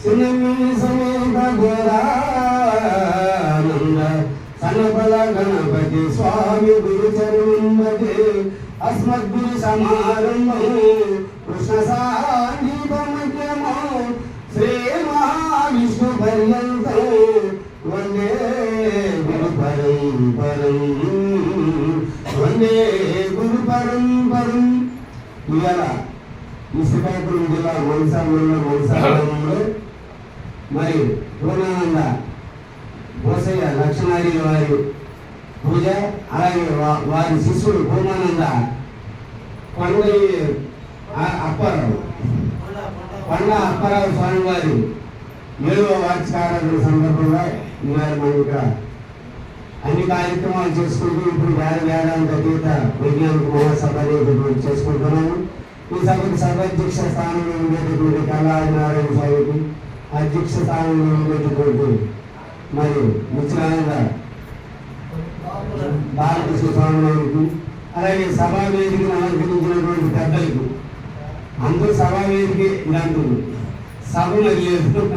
సినమి సమేత గోరానంద సనపల గణపతి స్వామి గురు చరుంబటి అస్మద్గురు సమారంభం కృష్ణ సాంగీతమధ్యమో శ్రీ మహావిష్ణు పర్యంతం వందే గురు పరంపరం వందే గురు పరంపరం ఇవాళ ఈ శ్రీకాకుళం జిల్లా మనసాలలో మనసాలలో మరి పూర్ణానంద బోసయ్య లక్ష్మణారి వారి పూజ అలాగే వా- వారి శిష్యుడు పూర్ణానంద కొండయ్య అప్పారావు పండ అప్పారావు స్వామి వారి ఏడవ వార్షికారాధన సందర్భంగా ఇవాళ మనం ఇక్కడ అన్ని కార్యక్రమాలు చేసుకుంటూ ఇప్పుడు వేద వేదాంత అతీత వైజ్ఞానిక మహాసభ అనేటటువంటి చేసుకుంటున్నాము. ఈ సభకు సభాధ్యక్ష స్థానంలో ఉండేటటువంటి కళాది నారాయణ స్వామికి అధ్యక్ష స్థానంలో ఉండేటటువంటి మరి ముత్యానంద బాలకృష్ణ స్వామి వారికి అలాగే సభా వేదికను అలంకరించినటువంటి పెద్దలకు అందరూ సభా వేదిక ఇలాంటి సభలు లేదు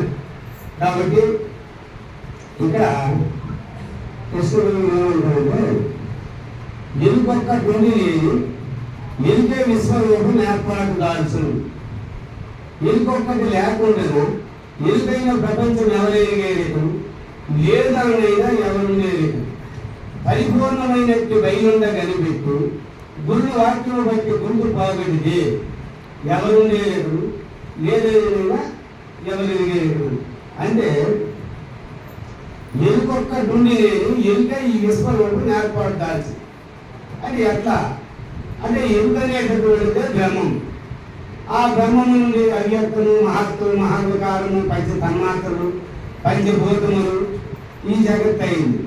కాబట్టి ఇక్కడ కృష్ణ ఏమంటాడంటే ఎలుకొక్క గుండి ఎలుకే విశ్వరూపం ఏర్పాటు దాల్చును ఎలుకొక్కటి లేకుండా ఎలుకైన ప్రపంచం ఎవరెరిగేరేటు లేదనైనా ఎవరు లేదు పరిపూర్ణమైనట్టు బయలుండ కనిపెట్టు గుళ్ళు వాక్యం బట్టి గుండు పాగడితే ఎవరు లేరు? లేదైనా ఎవరు లేరు? అంటే ఎలుకొక్క నుండి ఎలుక ఈ విశ్వరూపం ఏర్పడాల్సి అది ఎట్లా? అంటే ఎలుక బ్రహ్మం. ఆ బ్రహ్మం నుండి అవ్యక్తులు మహత్తులు మహావికారము పంచ తన్మాత్రలు పంచభూతములు ఈ జగత్ అయింది.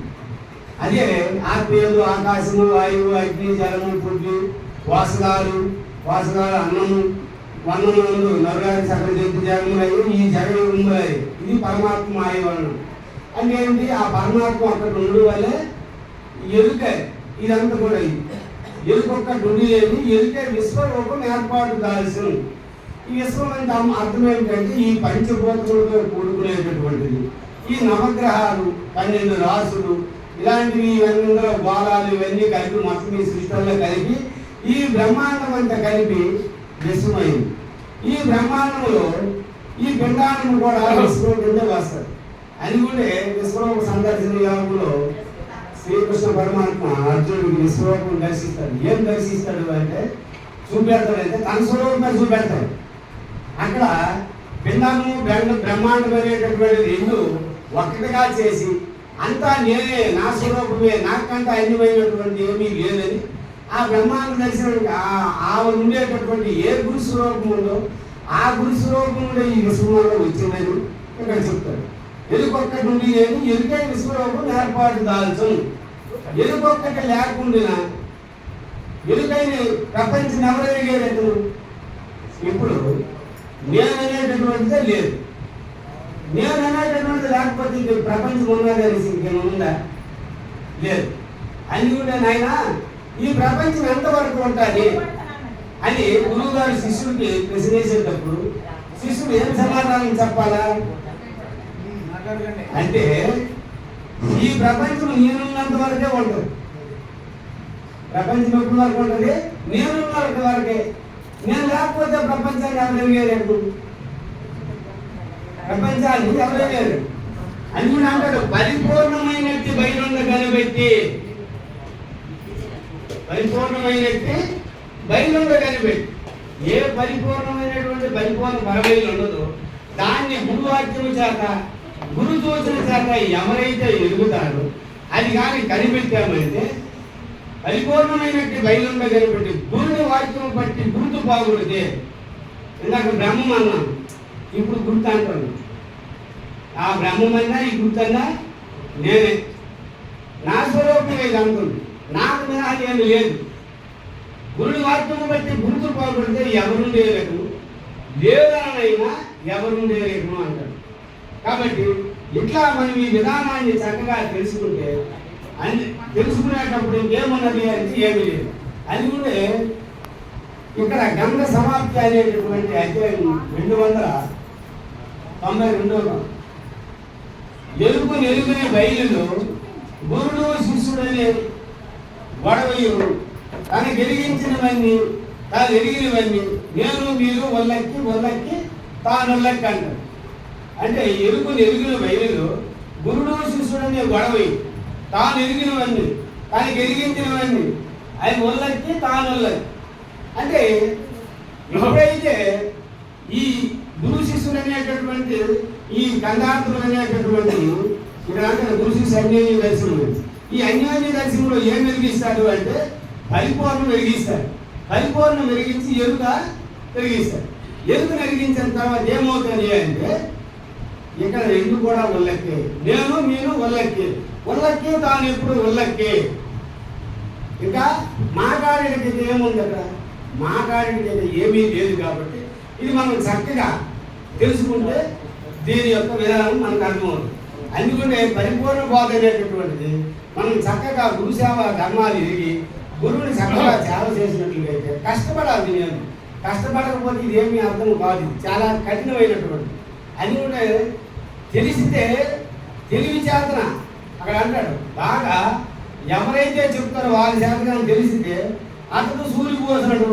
అదే ఆత్మీయులు ఆకాశము వాయువు అగ్ని జలము పుట్టి వాసుగాలు వాసుగాలు అన్నము వన్నములందు నరుగారి సకల జంతు జగములయ్యి ఈ జగములయ్యి ఇది పరమాత్మ మాయ వలన. అంటే ఏంటి? ఆ పరమాత్మ అక్కడ ఉండు వల్లే ఎరుక ఇదంతా కూడా ఇది ఎలుక ఒక్కటి ఎలుకే లేదు విశ్వరూపం ఏర్పాటు కావాల్సిన ఈ విశ్వం అంటే అర్థం అర్థం ఏమిటంటే ఈ పంచభూతములతో కూడుకునేటటువంటిది. ఈ నవగ్రహాలు పన్నెండు రాసులు ఇలాంటివి ఇవన్నీ ఇందులో గోళాలు ఇవన్నీ కలిపి మొత్తం ఈ సృష్టిలో కలిపి ఈ బ్రహ్మాండం అంతా కలిపి విశ్వమైంది. ఈ బ్రహ్మాండంలో ఈ పిండాన్ని కూడా విశ్వం కింద వస్తారు అది కూడా విశ్వం సందర్శన యోగంలో శ్రీకృష్ణ పరమాత్మ అర్జునుడికి విశ్వరూపం దర్శిస్తాడు. ఏం దర్శిస్తాడు అంటే చూపెడతాడు అయితే తన స్వరూపంగా చూపెడతాడు. అక్కడ పిండము బ్రహ్మ బ్రహ్మాండం అనేటటువంటి రెండు ఒక్కటిగా చేసి అంతా నేనే నా స్వరూపమే నాకంతా అన్యమైనటువంటి ఏమీ లేదని ఆ బ్రహ్మాండం దర్శనం ఆ- ఆ ఉండేటటువంటి ఏ గురు స్వరూపం ఉందో ఆ గురు స్వరూపం ఉండే ఈ విశ్వంలో వచ్చిందని ఇక్కడ చెప్తాడు. ఎలుకొక్కటి నుండి నేను ఎలుకై విశ్వరూపం ఏర్పాటు దాల్చను. ఎలుకొక్కటి లేకుండా ఎలుకైన ప్రపంచం ఎవరెరిగేటట్టు ఇప్పుడు నేను అనేటటువంటిదే లేదు. నేను అనేటటువంటిది లేకపోతే ఇంక ప్రపంచం ఉన్నది అనేసి ఉందా? లేదు. అని కూడా నాయన ఈ ప్రపంచం ఎంతవరకు ఉంటుంది? అని గురువు గారు శిష్యుడికి ప్రశ్నించేటప్పుడు శిష్యుడు ఏం సమాధానం చెప్పాలా? అంటే ఈ ప్రపంచం నేనున్నంత వరకే ఉండదు ప్రపంచం ఎప్పుడు వరకు ఉంటుంది నేనున్నంత వరకే నేను లేకపోతే ప్రపంచాన్ని ఎవరు వేరేపు ప్రపంచాన్ని ఎవరు వేరు అని కూడా అంటాడు. పరిపూర్ణమైనట్టు బయలుండ కనిపెట్టి పరిపూర్ణమైనట్టు బయలుండ కనిపెట్టి ఏ పరిపూర్ణమైనటువంటి పరిపూర్ణ పరబయలు ఉండదు దాన్ని గురువాక్యము చేత గురు సూచన శాఖ ఎవరైతే ఎదుగుతారో అది కానీ కనిపెట్టామంటే పరిపూర్ణమైనట్టు బయలుండ కనిపెట్టి గురుని వాక్యం బట్టి గుర్తు బాగుడితే ఇందాక బ్రహ్మం అన్నాం ఇప్పుడు గుర్తు అంటాను ఆ బ్రహ్మమన్నా ఈ గుర్తన్నా నేనే. నా స్వరూపం ఇది అంటుంది. నాకు అది అని లేదు. గురుడి వాక్యం బట్టి గుర్తు బాగుడితే ఎవరు లేరకు లేదనైనా ఎవరు లేరేకు అంటారు కాబట్టి ఇట్లా మనం ఈ విధానాన్ని చక్కగా తెలుసుకుంటే అన్ని తెలుసుకునేటప్పుడు ఇంకేమున్నది అంటే ఏమీ లేదు అది కూడా ఇక్కడ గంగ సమాప్తి అనేటటువంటి అధ్యాయం రెండు వందల తొంభై రెండవ ఎలుపు నెలుగునే బయలులో గురుడు శిష్యుడనే గొడవయు తను వెలిగించినవన్నీ తాను ఎరిగినవన్నీ నేను మీరు వల్లక్కి వల్లక్కి తాను వల్లక్కి అంటారు అంటే ఎరుపు ఎరిగిన వైరులు గురుడు శిష్యుడనే గొడవ తాను ఎరిగినవన్నీ తానికి ఎరిగించినవన్నీ ఆయన వల్లక్కి తాను వల్లకి అంటే ఎప్పుడైతే ఈ గురు శిష్యుడు అనేటటువంటి ఈ గంధార్థులు అనేటటువంటి ఇక్కడ గురు శిష్యు అన్యోన్య దర్శనం ఈ అన్యోన్య దర్శనంలో ఏం వెలిగిస్తాడు అంటే పరిపూర్ణం వెలిగిస్తాడు. పరిపూర్ణం వెలిగించి ఎరుక వెలిగిస్తాడు. ఎరుక వెలిగించిన తర్వాత ఏమవుతుంది అంటే ఇక్కడ రెండు కూడా ఉల్లక్కే నేను నేను ఉల్లక్కే ఉల్లక్కే తాను ఎప్పుడు ఉల్లక్కే ఇంకా మాట్లాడేటికి ఏముంది అక్కడ? మాట్లాడేటికి ఏమీ లేదు కాబట్టి ఇది మనం చక్కగా తెలుసుకుంటే దీని యొక్క విధానం మనకు అర్థమవుతుంది. అందుకంటే పరిపూర్ణ బోధ అనేటటువంటిది మనం చక్కగా గురుసేవ ధర్మాలు ఎరిగి గురువుని చక్కగా సేవ చేసినట్లయితే కష్టపడాలి నేను. కష్టపడకపోతే ఇది ఏమీ అర్థం కాదు. చాలా కఠినమైనటువంటి అది కూడా తెలిసితే తెలివి చేతన. అక్కడ అంటాడు బాగా ఎవరైతే చెప్తారో వాళ్ళ చేతన తెలిస్తే అతను సూర్యుడు పోసినడు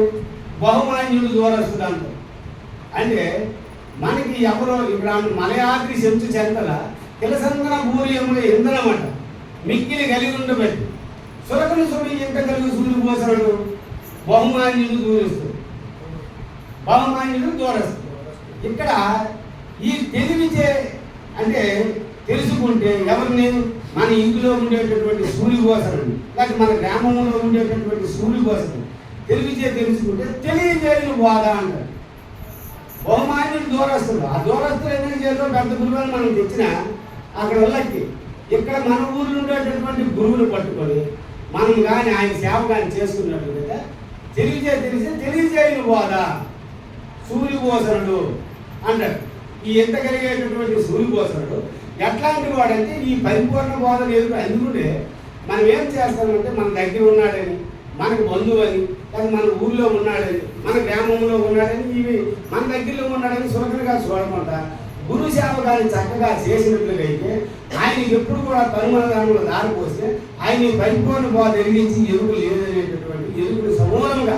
బహుమాన్యుడు దూరస్తుడు అంటే మనకి ఎవరో ఇక్కడ మలయాద్రి చెంచు చెంతల కిలసందన భూరియముల ఇంధనం మిక్కిలి కలిగి ఉండబట్టి. సురకులు సుడి ఎంత కలిగి సూర్యుడు పోసినడు బహుమాన్యుడు దూరిస్తాడు. బహుమాన్యుడు దూరస్తాడు. ఇక్కడ ఈ తెలివిచే అంటే తెలుసుకుంటే ఎవరిని మన ఇంటిలో ఉండేటటువంటి సూర్యభోసనని లేకపోతే మన గ్రామంలో ఉండేటటువంటి సూర్యభోసనని తెలివిచే తెలుసుకుంటే తెలియజేయని బోధ అంటారు. బహుమాన్యుడు దూరస్తుడు. ఆ దూరస్తులు ఎందుకు చేయాలో పెద్ద గురువులు మనం తెచ్చిన అక్కడ వాళ్ళకి ఇక్కడ మన ఊర్లో ఉండేటటువంటి గురువులు పట్టుకొని మనం కానీ ఆయన సేవ కానీ చేసుకున్నట్లయితే తెలియజే తెలిసి తెలియజేయని బోధ సూర్యభోసనుడు అంటారు. ఈ ఎంత కలిగేటటువంటి సూర్యభోసనుడు ఎట్లాంటి వాడంటే ఈ పరిపూర్ణ బోధ ఎదురు అందుకుంటే మనం ఏం చేస్తామంటే మన దగ్గర ఉన్నాడని మనకు బంధువు అని లేదా మన ఊర్లో ఉన్నాడని మన గ్రామంలో ఉన్నాడని ఇవి మన దగ్గరలో ఉన్నాడని సులభంగా చూడకుండా గురు సేవ కానీ చక్కగా చేసినట్లయితే ఆయన ఎప్పుడు కూడా తనుమనదానంలో దారిపోస్తే ఆయన పరిపూర్ణ బోధ ఎరిగించి ఎరువు లేదనేటటువంటి ఎరువులు సమూలంగా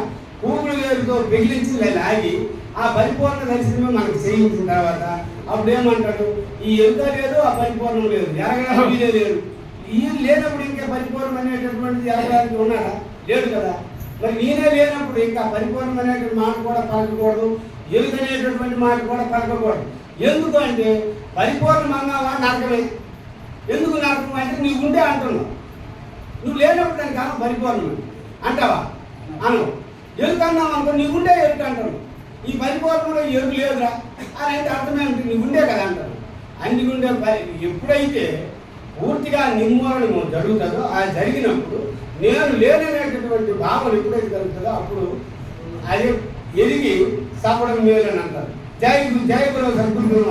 కూకుడు వేరుతో పెగిలించి లాగి ఆ పరిపూర్ణ దర్శనమే మనకు చేయించిన తర్వాత అప్పుడు ఏమంటాడు ఈ ఎంత లేదు ఆ పరిపూర్ణం లేదు. ఎరగడానికి వీలే లేదు. ఈ లేనప్పుడు ఇంకా పరిపూర్ణం అనేటటువంటిది ఎరగడానికి ఉన్నాడా? లేడు కదా. మరి నేనే లేనప్పుడు ఇంకా పరిపూర్ణం అనేటువంటి మాట కూడా పలకకూడదు. ఎరుగనేటటువంటి మాట కూడా పలకకూడదు. ఎందుకు అంటే పరిపూర్ణం అన్నావా? నరకమే. ఎందుకు నరకం అంటే నీవు ఉంటే అంటున్నావు. నువ్వు లేనప్పుడు దానికి పరిపూర్ణం అంటావా? అను ఎరుక అన్నావు అనుకో నీ ఉండే ఎరుక అంటాడు ఈ పరిపూర్ణంలో ఎరుకు లేదురా అని అయితే అర్థమే ఉంటుంది నీ ఉండే కదా అంటారు. అందుకుండే పరి- ఎప్పుడైతే పూర్తిగా నిర్మూలనము జరుగుతుందో ఆ జరిగినప్పుడు నేను లేననేటటువంటి భావన ఎప్పుడైతే జరుగుతుందో అప్పుడు అది ఎరిగి సపడం మేలు అని అంటారు. జై జై గురు సద్గురు